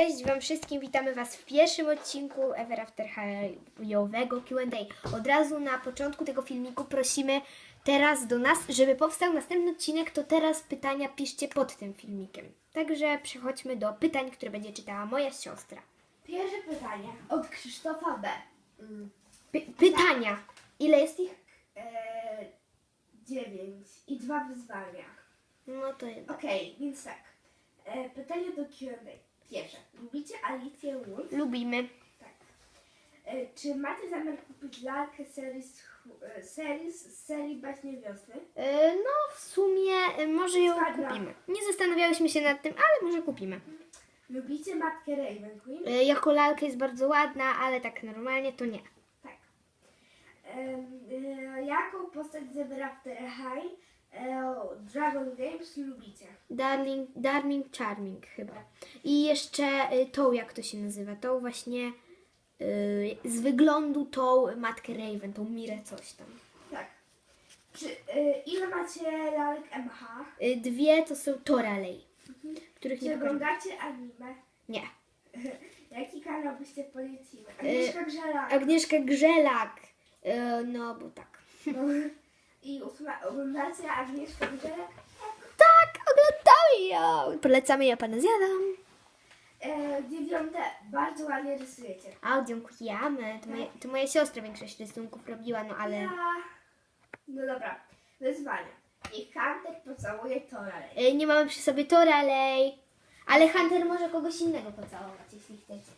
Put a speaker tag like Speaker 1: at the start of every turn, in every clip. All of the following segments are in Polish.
Speaker 1: Cześć Wam wszystkim, witamy Was w pierwszym odcinku Ever After High'owego Q&A. Od razu na początku tego filmiku prosimy teraz do nas, żeby powstał następny odcinek, to teraz pytania piszcie pod tym filmikiem. Także przechodźmy do pytań, które będzie czytała moja siostra.
Speaker 2: Pierwsze pytanie od Krzysztofa B.
Speaker 1: Py- pytania! Ile jest ich?
Speaker 2: Eee, dziewięć i dwa wyzwania.
Speaker 1: No to jedno.
Speaker 2: Okej, więc tak. E, pytanie do Q&A. Pierwsze. Lubicie Alicję Wolf?
Speaker 1: Lubimy.
Speaker 2: Tak. E, czy macie zamiar kupić lalkę serii z, e, serii z serii Baśnie Wiosny?
Speaker 1: E, No w sumie e, może ją kupimy. Nie zastanawiałyśmy się nad tym, ale może kupimy.
Speaker 2: Lubicie matkę Raven Queen?
Speaker 1: E, Jako lalka jest bardzo ładna, ale tak normalnie to nie.
Speaker 2: Tak. E, jaką postać z Ever After High e, Dragon Games lubicie?
Speaker 1: Darling, Darling Charming chyba. I jeszcze y, tą, jak to się nazywa? Tą właśnie y, z wyglądu tą matkę Raven, tą Mirę coś tam.
Speaker 2: Tak. Czy, e, ile macie lalek MH?
Speaker 1: Y, dwie to są Toralej, których nie
Speaker 2: Czy
Speaker 1: pokażę.
Speaker 2: oglądacie anime?
Speaker 1: Nie.
Speaker 2: Jaki kanał byście polecili? Agnieszka Grzela.
Speaker 1: Agnieszka Grzelak. Y, no, bo tak.
Speaker 2: No. I oglądacie Agnieszkę Grzelę?
Speaker 1: Tak, oglądamy ją. Polecamy, ja pana zjadam.
Speaker 2: E, dziewiąte, bardzo ładnie rysujecie.
Speaker 1: A, dziękujemy. To, moje, to moja siostra większość rysunków robiła, no ale...
Speaker 2: Ja... No dobra, wyzwanie. Niech Hunter pocałuje Toralej.
Speaker 1: Y, nie mamy przy sobie Toralej. Ale Hunter może kogoś innego pocałować, jeśli chcecie.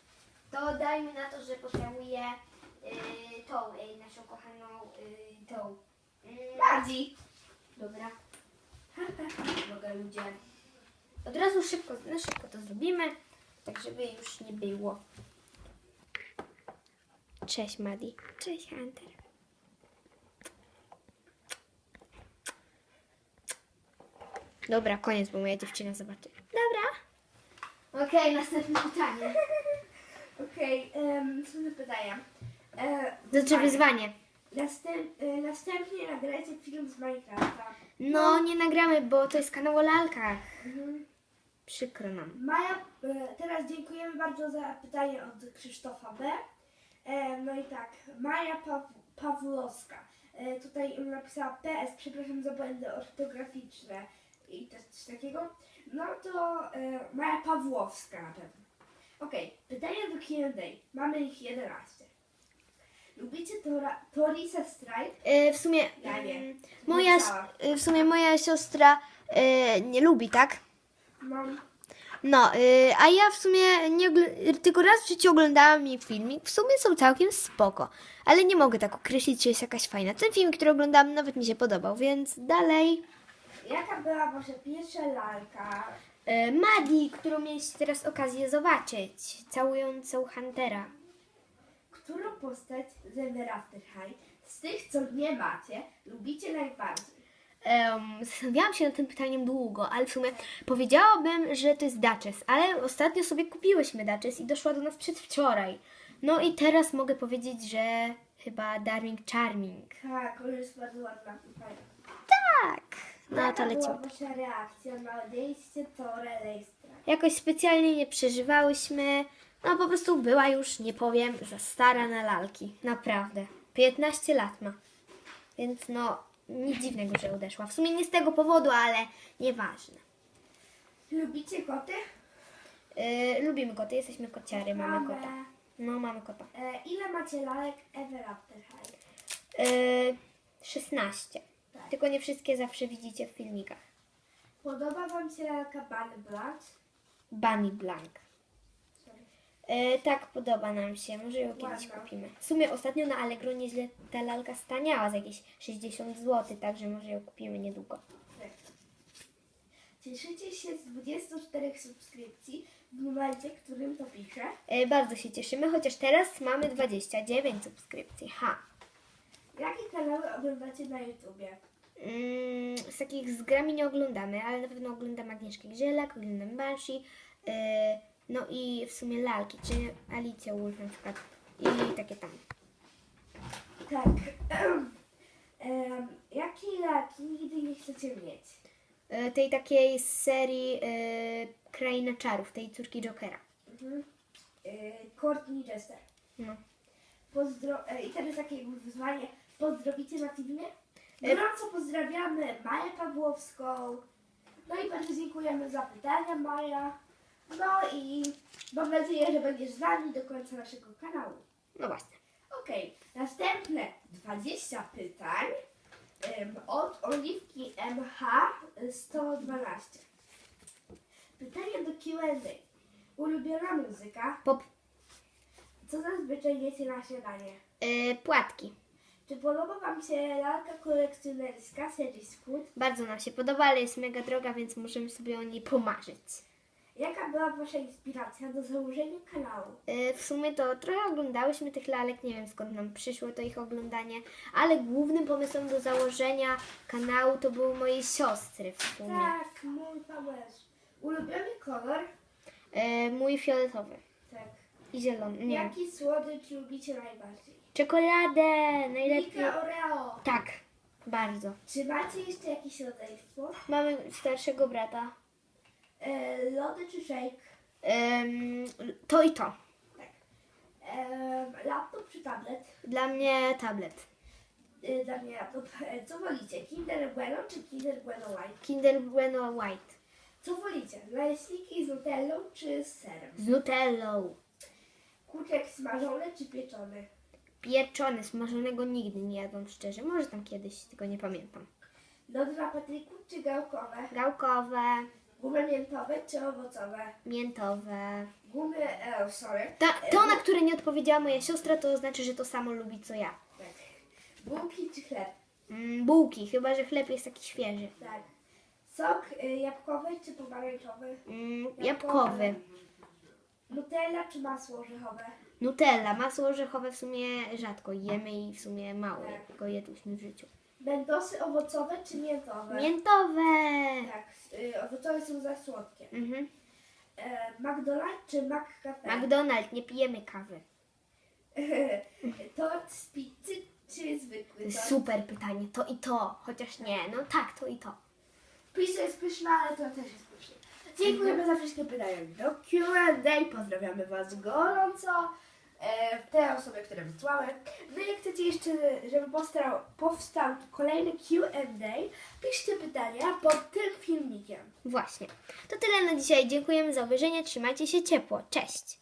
Speaker 1: To dajmy na to, że pocałuje y, tą y, naszą kochaną y, tą.
Speaker 2: Bardziej.
Speaker 1: Dobra. Droga ludzie. Od razu szybko, no szybko to zrobimy, tak żeby już nie było. Cześć Madi. Cześć Hunter. Dobra, koniec, bo moja dziewczyna zobaczy. Dobra. Okej, następne pytanie.
Speaker 2: Okej, okay, następne pytania. E,
Speaker 1: Znaczy wyzwanie.
Speaker 2: Następ, e, następnie nagrajcie film z Minecrafta.
Speaker 1: No, nie nagramy, bo to jest kanał o lalkach.
Speaker 2: Mhm.
Speaker 1: Przykro nam.
Speaker 2: Maja, e, teraz dziękujemy bardzo za pytanie od Krzysztofa B. E, No i tak, Maja Paw Pawłowska. E, Tutaj napisała PS, przepraszam za błędy ortograficzne i też coś takiego. No to e, Maja Pawłowska na pewno. Okej, pytania do Q&A. Mamy ich 11. Lubicie Tora, Torisa Strike?
Speaker 1: E, w sumie
Speaker 2: Ja nie.
Speaker 1: mm, moja, e, w sumie moja siostra e, nie lubi, tak?
Speaker 2: Mam
Speaker 1: No, a ja w sumie nie tylko raz w życiu oglądałam jej filmik. W sumie są całkiem spoko, ale nie mogę tak określić, czy jest jakaś fajna. Ten film, który oglądałam, nawet mi się podobał, więc dalej.
Speaker 2: Jaka była wasza pierwsza lalka?
Speaker 1: Madi, którą mieliście teraz okazję zobaczyć, całującą Huntera.
Speaker 2: Którą postać z Ever After High z tych, co nie macie, lubicie najbardziej?
Speaker 1: Em, zastanawiałam się nad tym pytaniem długo, ale w sumie powiedziałabym, że to jest Duchess, ale ostatnio sobie kupiłyśmy Duchess i doszła do nas przedwczoraj. No i teraz mogę powiedzieć, że chyba Darling Charming.
Speaker 2: Tak, ona jest bardzo ładna.
Speaker 1: Tak. No to lecimy.
Speaker 2: wasza reakcja na odejście Tore Leistra?
Speaker 1: Jakoś specjalnie nie przeżywałyśmy. No po prostu była już, nie powiem, za stara na lalki. Naprawdę. 15 lat ma. Więc no, nic dziwnego, że odeszła. W sumie nie z tego powodu, ale nieważne.
Speaker 2: Lubicie koty?
Speaker 1: Yy, lubimy koty, jesteśmy kociary, mamy kota. No, mamy kota.
Speaker 2: E, ile macie lalek Ever After High?
Speaker 1: Yy, 16.
Speaker 2: Tak.
Speaker 1: Tylko nie wszystkie zawsze widzicie w filmikach.
Speaker 2: Podoba wam się lalka Bunny Blanche?
Speaker 1: Bunny Blank. E, tak, podoba nam się. Może ją kiedyś
Speaker 2: Ładna.
Speaker 1: kupimy. W sumie ostatnio na Allegro nieźle ta lalka staniała za jakieś 60 zł, także może ją kupimy niedługo.
Speaker 2: Tak. Cieszycie się z 24 subskrypcji w momencie, w którym to piszę?
Speaker 1: E, bardzo się cieszymy, chociaż teraz mamy 29 subskrypcji. Ha!
Speaker 2: Jakie kanały oglądacie na YouTubie?
Speaker 1: Mm, z takich z grami nie oglądamy, ale na pewno oglądam Agnieszkę Grzelak, oglądam Banshee, no i w sumie lalki, czy Alicję Wolf na przykład i takie tam.
Speaker 2: Tak. Em, jakiej lalki nigdy nie chcecie mieć?
Speaker 1: E, tej takiej z serii e, Kraina Czarów, tej córki Jokera.
Speaker 2: Mhm. Yy, Courtney Jester.
Speaker 1: No.
Speaker 2: Pozdro- e, I teraz takie jakby wyzwanie. Pozdrowicie na filmie? Gorąco pozdrawiamy Maję Pawłowską. No i bardzo dziękujemy za pytania, Maja. No i mam nadzieję, że będziesz z nami do końca naszego kanału.
Speaker 1: No właśnie.
Speaker 2: Okej, następne 20 pytań em, od Oliwki MH 112. Pytanie do Q&A. Ulubiona muzyka?
Speaker 1: Pop.
Speaker 2: Co zazwyczaj jecie na śniadanie?
Speaker 1: Yy, płatki.
Speaker 2: Czy podoba Wam się lalka kolekcjonerska serii Scoot?
Speaker 1: Bardzo nam się podoba, ale jest mega droga, więc możemy sobie o niej pomarzyć.
Speaker 2: Jaka była Wasza inspiracja do założenia kanału?
Speaker 1: Yy, w sumie to trochę oglądałyśmy tych lalek, nie wiem skąd nam przyszło to ich oglądanie, ale głównym pomysłem do założenia kanału to były moje siostry w sumie.
Speaker 2: Tak, mój pomysł. Ulubiony kolor?
Speaker 1: Yy, mój fioletowy
Speaker 2: Tak.
Speaker 1: i zielony, nie.
Speaker 2: Jaki słodycz lubicie najbardziej?
Speaker 1: Czekoladę, najlepiej.
Speaker 2: Milka Oreo.
Speaker 1: Tak, bardzo.
Speaker 2: Czy macie jeszcze jakieś rodzeństwo?
Speaker 1: Mamy starszego brata.
Speaker 2: E, lody czy shake?
Speaker 1: Ym, to i to.
Speaker 2: Tak. E, laptop czy tablet?
Speaker 1: Dla mnie tablet.
Speaker 2: E, dla mnie laptop. E, co wolicie? Kinder Bueno czy Kinder Bueno White?
Speaker 1: Kinder Bueno White.
Speaker 2: Co wolicie? Naleśniki z nutellą czy z serem?
Speaker 1: Z nutellą.
Speaker 2: Kurczak smażony czy pieczony?
Speaker 1: Pieczony, smażonego nigdy nie jadłam szczerze. Może tam kiedyś, tylko nie pamiętam.
Speaker 2: Lody na patryku czy gałkowe?
Speaker 1: Gałkowe,
Speaker 2: Gumy miętowe czy owocowe?
Speaker 1: miętowe.
Speaker 2: Gumy, e, sorry.
Speaker 1: Ta, to, na które nie odpowiedziała moja siostra, to znaczy, że to samo lubi co ja.
Speaker 2: Tak. Bułki czy chleb?
Speaker 1: Mm, bułki, chyba że chleb jest taki świeży.
Speaker 2: Tak. Sok y, jabłkowy czy pomarańczowy?
Speaker 1: Mm, jabłkowy.
Speaker 2: Nutella czy masło orzechowe?
Speaker 1: Nutella, masło orzechowe w sumie rzadko jemy i w sumie mało
Speaker 2: Tak.
Speaker 1: go jedłyśmy w życiu.
Speaker 2: Bendosy owocowe czy miętowe?
Speaker 1: Miętowe!
Speaker 2: Tak, y, owocowe są za słodkie.
Speaker 1: Mhm.
Speaker 2: E, McDonald's czy McCafe?
Speaker 1: McDonald's, nie pijemy kawy.
Speaker 2: Tort z pizzy czy zwykły tort?
Speaker 1: Super pytanie, to i to, chociaż nie, no tak, to i to.
Speaker 2: Pizza jest pyszna, ale to też jest pyszne. Dziękujemy za wszystkie pytania do Q&A. Pozdrawiamy Was gorąco. E, te osoby, które wysłały. No i jak chcecie jeszcze, żeby powstał, powstał kolejny Q&A, piszcie pytania pod tym filmikiem.
Speaker 1: Właśnie. To tyle na dzisiaj. Dziękujemy za obejrzenie. Trzymajcie się ciepło. Cześć!